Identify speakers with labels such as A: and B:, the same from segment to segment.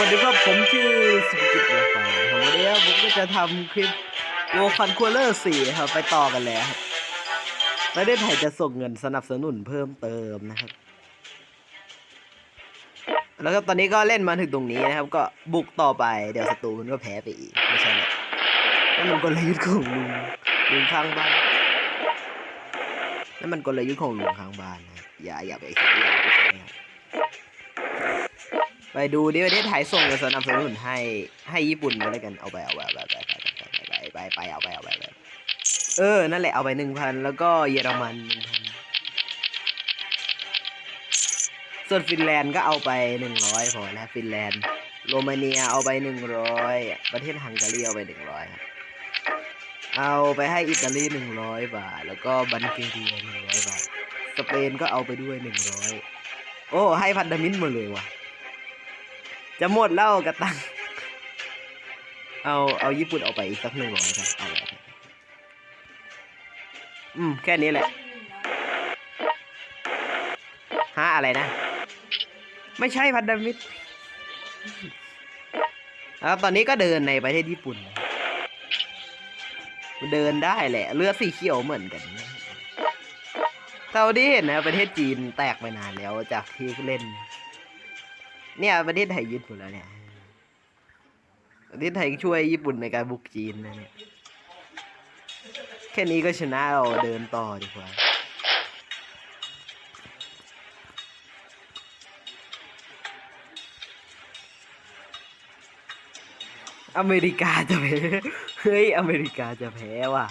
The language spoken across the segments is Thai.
A: วัสดีครับผมชื่อสุกิจวงศ์ปานครับวันนี้ผมก็จะทำคลิปโวคันคูลเลอร์สี่ครับไปต่อกันแล้วครับประเทศไทยจะส่งเงินสนับสนุนเพิ่มเติมนะครับ แล้วก็ตอนนี้ก็เล่นมาถึงตรงนี้นะครับ ก็บุกต่อไปเดี๋ยวศัตรูมันก็แพ้ไปอีกไม่ใช่แหละนั่นมันกลยุทธ์ของลุงลุงข้างบ้านนั่นมันกลยุทธ์ของลุงข้างบ้านนะอย่าอย่าไปใช้อย่าไปใช้ครับ ไปดูดิประเทศไทยส่งเงินสนับสนุนให้ให้ญี่ปุ่นก็แล้วกันเอาไปเอาไปเอาไปเอาไปไปไปไปไปเอาไปเอาไปเอาไปเออ นั่นแหละเอาไปหนึ่งพันแล้วก็เยอรมันหนึ่งพันส่วนฟินแลนด์ก็เอาไปหนึ่งร้อยพอแล้วฟินแลนด์โรมาเนียเอาไปหนึ่งร้อยประเทศฮังการีเอาไปหนึ่งร้อยครับเอาไปให้อิตาลีหนึ่งร้อยบาท แล้วก็บันเกเรียหนึ่งร้อยบาท สเปนก็เอาไปด้วยหนึ่งร้อยโอ้ให้พันธมิตรหมดเลยว่ะ จะหมดแล้วกระตัง เอาเอาญี่ปุ่นเอาไปอีกสักหนึ่งร้อยครับ เอาไปอืม แค่นี้แหละฮะอะไรนะ ไม่ใช่พันธมิตรครับตอนนี้ก็เดินในประเทศญี่ปุ่น เดินได้แหละ เลือดสีเขียวเหมือนกันเท่าที่เห็นนะประเทศจีนแตกไปนานแล้วจากที่เล่น เนี่ยประเทศไทยยึดหมดแล้วเนี่ยประเทศไทยช่วยญี่ปุ่นในการบุกจีนนะเนี่ยแค่นี้ก็ชนะเราเดินต่อดีกว่าอเมริกาจะแพ้ เฮ้ย อเมริกาจะแพ้ว่ะ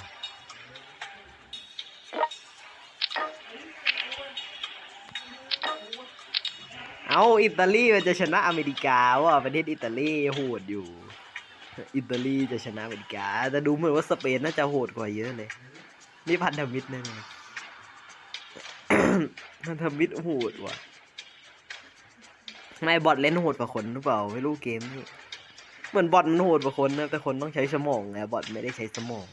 A: เอาอิตาลีมันจะชนะอเมริกาว่าประเทศอิตาลีโหดอยู่ อิตาลีจะชนะอเมริกา แต่ดูเหมือนว่าสเปนน่าจะโหดกว่าเยอะเลย นี่พันธมิตรแน่นอนพันธมิตรโหดว่ะไม่บอทเล่นโหดกว่าคนหรือเปล่าไม่รู้เกมนี่เหมือนบอทมันโหดกว่าคนนะแต่คนต้องใช้สมองไงบอทไม่ได้ใช้สมอง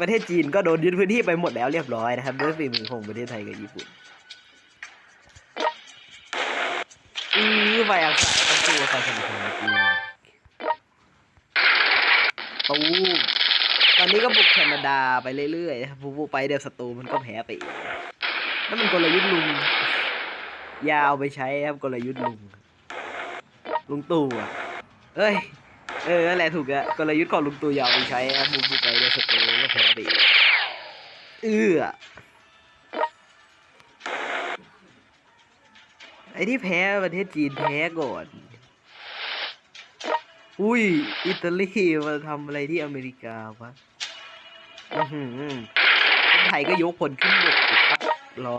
A: ประเทศจีนก็โดนยึดพื้นที่ไปหมดแล้วเรียบร้อยนะครับด้วยฝีมือของประเทศไทยกับญี่ปุ่นอือไปอาศัยประตูใส่สำคัญจริงตูตอนนี้ก็บุกแคนาดาไปเรื่อยๆนะครับบุกไปเดี๋ยวศัตรูมันก็แพ้ไปอีกนั่นมันกลยุทธ์ลุงยาวไปใช้ครับกลยุทธ์ลุงลุงตู่อะเอ้ยเออนั่นแหละถูกอะกลยุทธ์ของลุงตู่ยาวไปใช้ครับบุกไปเดี๋ยวศัตรู แพ้ไปอีเอื้อไอ้ที่แพ้ประเทศจีนแพ้ก่อน อุ้ย อิตาลีมาทำอะไรที่อเมริกาวะอือหือไทยก็ยกพลขึ้นบกสิครับรอ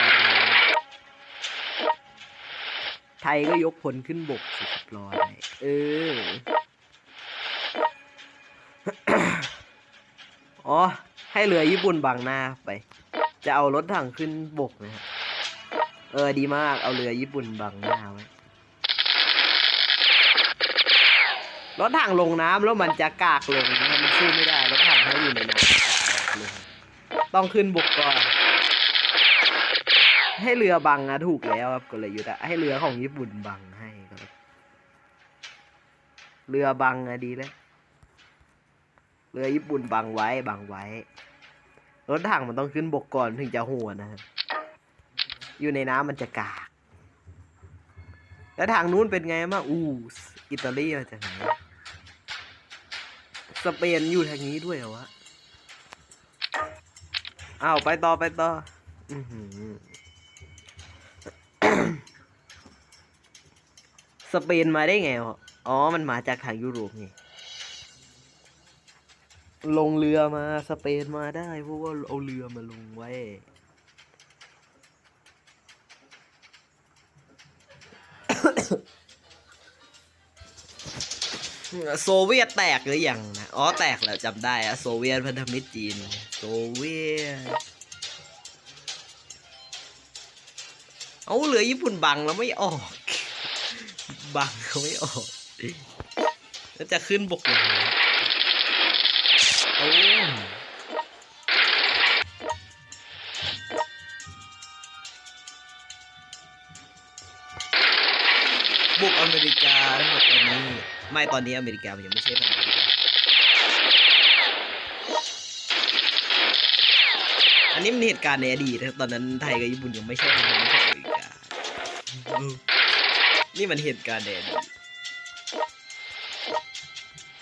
A: ไทยก็ยกพลขึ้นบกสิครับรออะไรเออ อ๋อ ให้เรือญี่ปุ่นบังหน้าไป จะเอารถถังขึ้นบกนะครับเออดีมากเอาเรือญี่ปุ่นบังหน้าไว้รถถังลงน้ำแล้วมันจะกากลงนะมันสู้ไม่ได้รถถังถ้าอยู่ในน้ำต้องขึ้นบกก่อน ให้เรือบังนะถูกแล้วครับกลยุทธ์อะให้เรือของญี่ปุ่นบังให้ก็แล้วเรือบังอะดีแล้ว เรือญี่ปุ่นบังไว้บังไว้ รถถังมันต้องขึ้นบกก่อนถึงจะโหดนะครับอยู่ในน้ำมันจะกาก แล้วทางนู้นเป็นไงบ้าอู้อิตาลีมาจากไหนสเปนอยู่ทางนี้ด้วยเหรอวะอ้าวไปต่อไปต่อสเปนมาได้ไงอ๋อ มันมาจากทางยุโรปไง ลงเรือมาสเปนมาได้เพราะว่าเอาเรือมาลงไว้ โซเวียตแตกหรือยังนะ อ๋อแตกแล้วจำได้อะโซเวียตพันธมิตรจีน โซเวียต เอาเหลือญี่ปุ่นบังแล้วไม่ออก บังเขาไม่ออก แล้วจะขึ้นบกยังไง บุกอเมริกาทั้งหมดตอนนี้ ไม่ตอนนี้อเมริกามันยังไม่ใช่พันธมิตรอันนี้มันเหตุการณ์ในอดีตนะตอนนั้นไทยกับญี่ปุ่นยังไม่ใช่พันธมิตรกับอเมริกาอืมนี่มันเหตุการณ์ในอดีต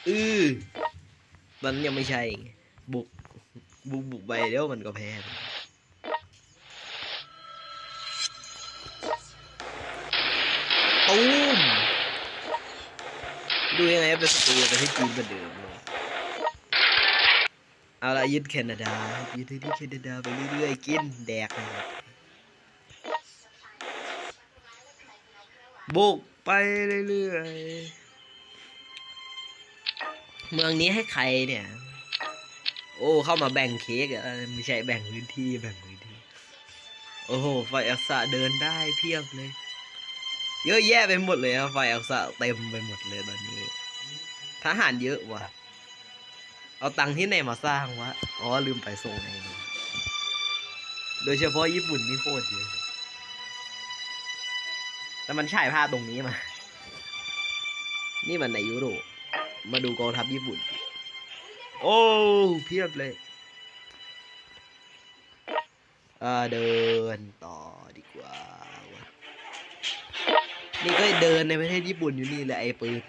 A: อือ ตอนนั้นยังไม่ใช่ บุก บุกบุกไปเดี๋ยวมันก็แพ้ตูมดูยังไงเป็นศัตรูประเทศจีนเหมือนเดิมเลยเอาละยึดแคนาดา ยึดที่แคนาดาไปเรื่อยๆ กินแดกเลยบุกไปเรื่อยๆ เมืองนี้ให้ใครเนี่ย โอ้เข้ามาแบ่งเค้กอะไม่ใช่แบ่งพื้นที่แบ่งพื้นที่ โอ้โหไฟอักษะเดินได้เพียบเลย เยอะแยะไปหมดเลยไฟอักษะเต็มไปหมดเลยตอนนี้ทหารเยอะว่ะ เอาตังค์ที่ไหนมาสร้างวะ อ๋อลืมไปส่งในนี้โดยเฉพาะญี่ปุ่นนี่โคตรเยอะแต่มันฉายภาพตรงนี้มา นี่มันในยุโรป มาดูกองทัพญี่ปุ่น โอ้เพียบเลยอ่าเดินต่อดีกว่า นี่ก็เดินในประเทศญี่ปุ่นอยู่นี่แหละไอ้ปืน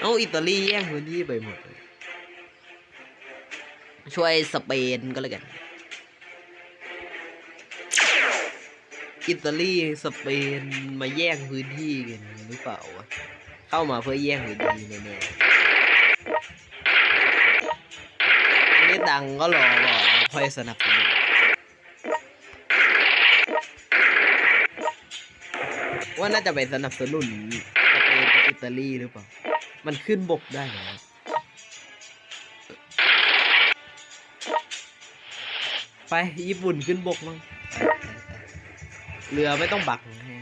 A: เอาอิตาลีแย่งพื้นที่ไปหมดเลยช่วยสเปนก็แล้วกัน อิตาลีสเปนมาแย่งพื้นที่กันหรือเปล่าวะเข้ามาเพื่อแย่งพื้นที่แน่ๆอันนี้ดังก็รอก่อค่อยสนับสนุนว่าน่าจะไปสนับสนุนสเปนกับอิตาลีหรือเปล่า มันขึ้นบกได้เหรอไปญี่ปุ่นขึ้นบกมั้ง เรือไม่ต้องบักนะฮะ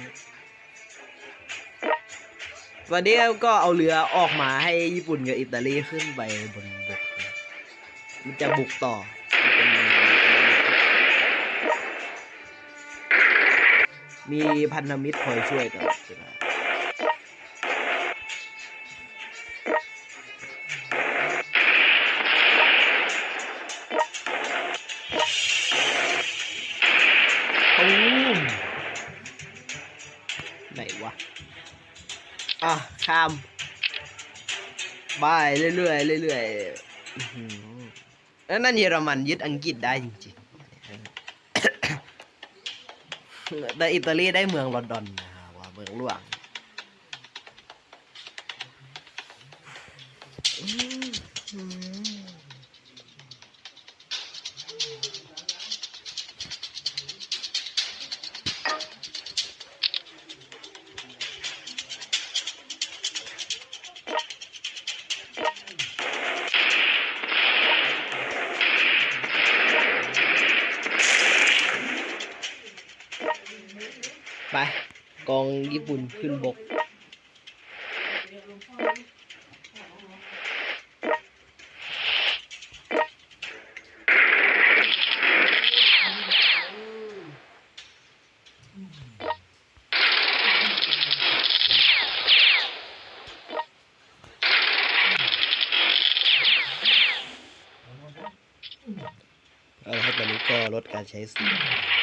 A: วันนี้ก็เอาเรือออกมาให้ญี่ปุ่นกับอิตาลีขึ้นไปบนบก มันจะบุกต่อ มีพันธมิตรคอยช่วยตลอดเวลา ชามบายเรื่อยๆเรื่อยๆอื้อหือแล้วนั่นเยอรมันยึดอังกฤษได้จริงๆแต่อิตาลีได้เมืองลอนดอนนะฮะว่าเมืองหลวง ไปกองญี่ปุ่นขึ้นบก เอาละครับตอนนี้ก็ลดการใช้เสียง